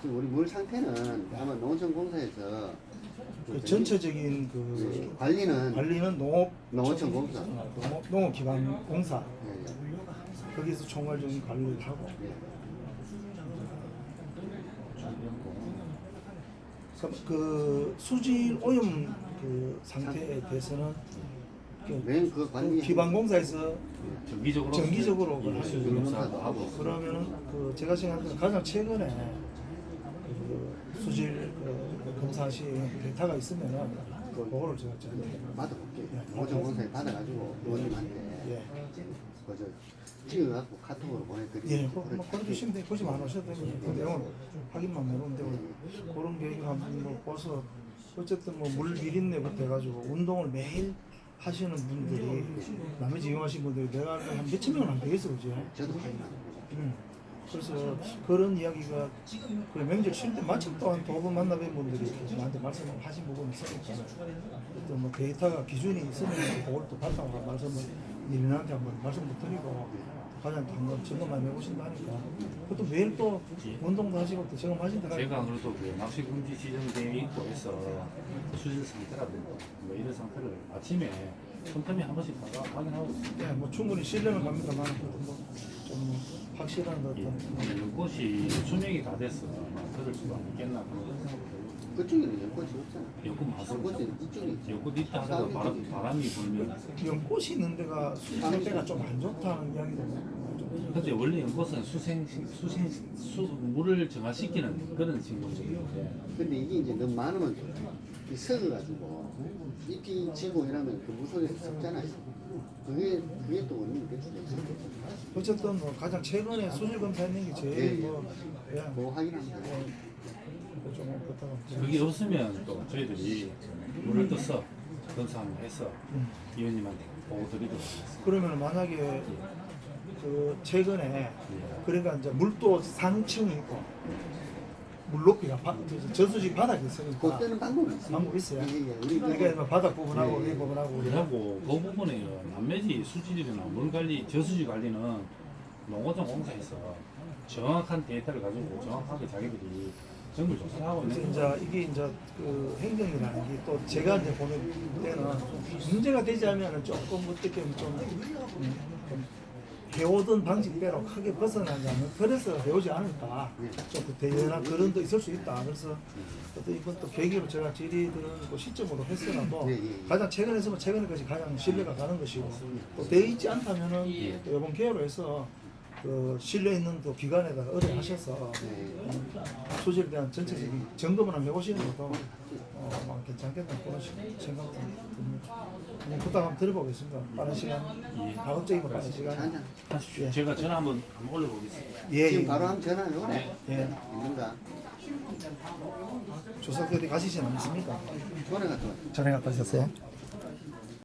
지금 우리 물 상태는 아마 농촌공사에서 그 전체적인 그그 관리는 관리는 농업 농어촌 공사. 어, 농업, 농업 기반 공사 예, 예. 거기서 총괄적인 관리를 하고 예. 그- 그 수질 오염 그 상태에 대해서는 그 맨 그 관리 기반 공사에서 정기적으로 정기적으로 예, 수질 검사도 하고 그러면은 그 제가 생각하는 가장 최근에 그 수질 그 검사하신 데이터가 있으면은 그거를 제가 좀 받아볼게요. 농어촌공사에 받아가지고 의원님한테 예. 그저 찍어갖고 카톡으로 보내드리고 예, 뭐, 뭐 그런 주시면 돼. 굳이 안 오셔도 되고 그 내용은 확인만 해보면 되고 그런 계획을 한번 뭐 봐서 어쨌든 뭐물 1인내부터 해가지고 운동을 매일 하시는 분들이 나머지 이용하시는 분들이 내가 알기로 한 몇천 명은 안 되겠어, 그지? 저도 확인하고 음. 그래서 그런 이야기가 그 명절 쉴 때 마침 또한 두번 만나뵌 분들이 나한테 말씀을 하신 부분이 있으니까 어떤 뭐 데이터가 기준이 있으면 그걸 또 바탕으로 말씀을 니네한테 한번 말씀도 드리고 가장 한번 점검만 해보신다니까 그것도 매일 또 운동도 하시고 또 점검하신다 제가 안 그래도 그 낚시 금지 지정되어 있고 해서 수질 상태라든가 뭐 이런 상태를 아침에 틈틈이 한 번씩 다 확인하고 있습니다. 예, 뭐 충분히 신뢰는 갑니다만 뭐좀 확실한 어떤 이 연꽃이 수명이 다 됐어. 아마 그럴 수가 없겠나 그런 생각도 들고. 그쪽에는 연꽃이 없잖아. 연꽃 이쪽에 있지. 연꽃 있다 하다가 바람, 바람이 불면 연꽃이 있는 데가 상태가 좀 안 좋다는 이야기도 좀 근데 원래 연꽃은 수생 수생 수 물을 정화시키는 그런 식물인데 근데 이게 이제 너무 많으면 이 썩어가지고 잎이 지고 이러면 그 물속에서 썩잖아요. 그게 그게 또 원인이 될 수도 있어요. 어쨌든 뭐 가장 최근에 수질 검사했는 게 제일 예, 뭐 예, 그거 확인합니다. 좀 그렇다고 그게 없으면 또 저희들이 물을 떠서 검사 한번 해서 음. 위원님한테 보고 드리도록 하겠습니다. 그러면 만약에 그 최근에 그러니까 이제 물도 상층이 있고 물 높이가 바, 저- 저수지 바닥이 있으니까 그때는 방법이 있어요. 방법 있어요. 예, 예. 우리 그러니까 뭐 바닥 부분하고 예, 위 예. 부분하고 그리고 그 부분에요 남매지 수질이나 물 관리, 저수지 관리는 농어촌 공사에서 정확한 데이터를 가지고 정확하게 자기들이 정글 조사를 하고 그래서 있는 이제 거죠. 이게 이제 그 행정이라는 게 또 제가 이제 보는 때는 문제가 되지 않으면 조금 어떻게 보면 좀, 음, 좀 해오던 방식대로 크게 벗어나지 않는 그래서 해오지 않을까. 좀그 대연한 그런 도 있을 수 있다. 그래서 어떤 이번 또 계기로 제가 질의들은 그 시점으로 했으나도 예, 예, 예. 가장 최근에 있으면 최근에 것이 가장 신뢰가 가는 것이고 또 돼 있지 않다면은 또 이번 기회로 해서 그 신뢰 있는 또 기관에다가 의뢰하셔서 음, 소질에 대한 전체적인 점검을 한번 해보시는 것도 어, 뭐 괜찮겠다 그런 식- 생각도 듭니다. 그냥 부탁 한번 드려보겠습니다. 빠른 시간, 가급적이면 빠른 시간. 하십시오. 제가 전화 한번, 한번 올려보겠습니다. 예, 지금 예. 바로 한번 전화해 오래. 예. 있는가? 조사 어디 가시진 않습니까? 전화 갔다 와. 전에 갔다 오셨어요?